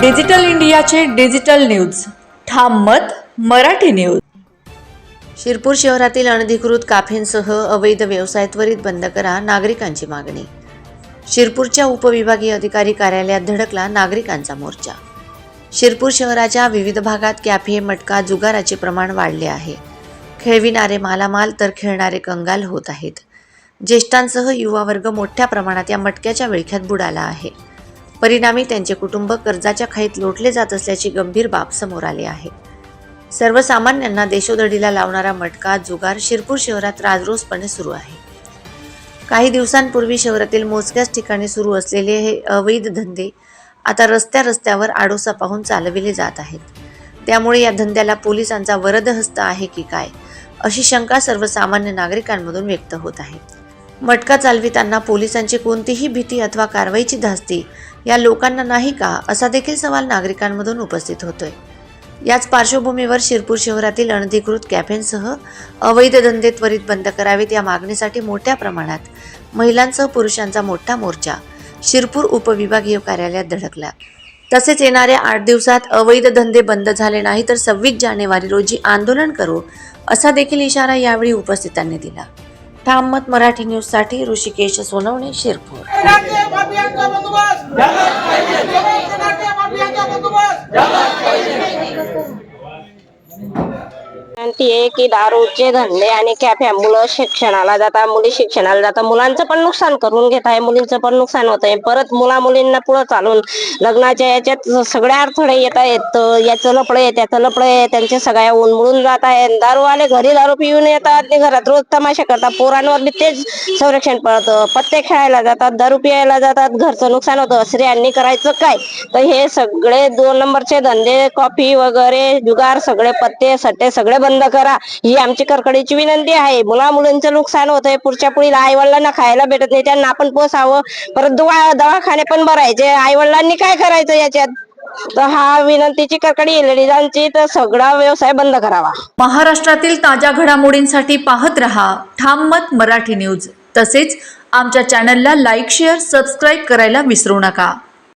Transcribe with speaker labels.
Speaker 1: Digital इंडियाचे digital news. ठाम मत मराठी न्यूज.
Speaker 2: शिरपूर शहरातील अनधिकृत काफेंसह अवैध व्यवसाय त्वरित बंद करा नागरिकांची मागणी. शिरपूरच्या उपविभागीय अधिकारी कार्यालयात धडकला नागरिकांचा मोर्चा. शिरपूर शहराच्या विविध भागात कॅफे मटका जुगाराचे प्रमाण वाढले आहे. खेळविणारे मालामाल तर खेळणारे कंगाल होत आहेत. ज्येष्ठांसह युवा वर्ग मोठ्या प्रमाणात या मटक्याच्या विळख्यात बुडाला आहे. परिणामी त्यांचे कुटुंब कर्जाच्या खाईत लोटले जात असल्याची गंभीर बाब समोर आली आहे. सर्वसामान्यांना देशोधडीला लावणारा मटका जुगार शिरपूर शहरात राजरोसपणे सुरू आहे. काही दिवसांपूर्वी शहरातील मोजक्याच ठिकाणी सुरू असलेले हे अवैध धंदे आता रस्त्या रस्त्यावर आडोसा पाहून चालविले जात आहेत. त्यामुळे या धंद्याला पोलिसांचा वरदहस्त आहे की काय अशी शंका सर्वसामान्य नागरिकांमधून व्यक्त होत आहे. मटका चालविताना पोलिसांची कोणतीही भीती अथवा कारवाईची धास्ती या लोकांना नाही का असा देखील सवाल नागरिकांमधून उपस्थित होतोय. याच पार्श्वभूमीवर शिरपूर शहरातील अनधिकृत कॅफेंसह अवैध धंदे त्वरित बंद करावेत या मागणीसाठी मोठ्या प्रमाणात महिलांसह पुरुषांचा मोठा मोर्चा शिरपूर उपविभागीय कार्यालयात धडकला. तसेच येणाऱ्या आठ दिवसात अवैध धंदे बंद झाले नाही तर सव्वीस जानेवारी रोजी आंदोलन करू असा देखील इशारा यावेळी उपस्थितांनी दिला. ठाम मत मराठी न्यूजसाठी ऋषिकेश सोनवणे शिरपूर.
Speaker 3: आहे की दारूचे धंदे आणि कॅफे मुलं शिक्षणाला जातात मुली शिक्षणाला जातात मुलांचं पण नुकसान करून घेत आहे मुलींचं पण नुकसान होत आहे. परत मुला मुलींना पुढे चालून लग्नाच्या याच्यात सगळ्या अडथळे येत आहेत याचं लपड आहे त्याचं लपड आहे त्यांचे सगळ्या उन्मळून जात आहे दारूवाले घरी दारू पिऊन येतात आणि घरात रोज तमाशा करतात. पोरांवर बी तेच संरक्षण पडतं. पत्ते खेळायला जातात दारू पियायला जातात घरचं नुकसान होतं. स्त्रियांनी करायचं काय? तर हे सगळे दोन नंबरचे धंदे कॉफी वगैरे जुगार सगळे पत्ते सट्टे सगळे बंद करा. ही आमची करकडीची विनंती आहे. मुला मुलींचं नुकसान होत आहे पुढच्या पुढील आई वडिलांना खायला भेटत नाही. त्यांना आपण पोसावं. परत दवा दवाखाने पण भरायचे. आई वडिलांनी काय करायचं याच्यात? तर हा विनंतीची करकडी लेडीजांची तर सगळा व्यवसाय बंद करावा.
Speaker 1: महाराष्ट्रातील ताज्या घडामोडींसाठी पाहत रहा ठाम मत मराठी न्यूज. तसेच आमच्या चॅनलला लाईक शेअर सबस्क्राईब करायला विसरू नका.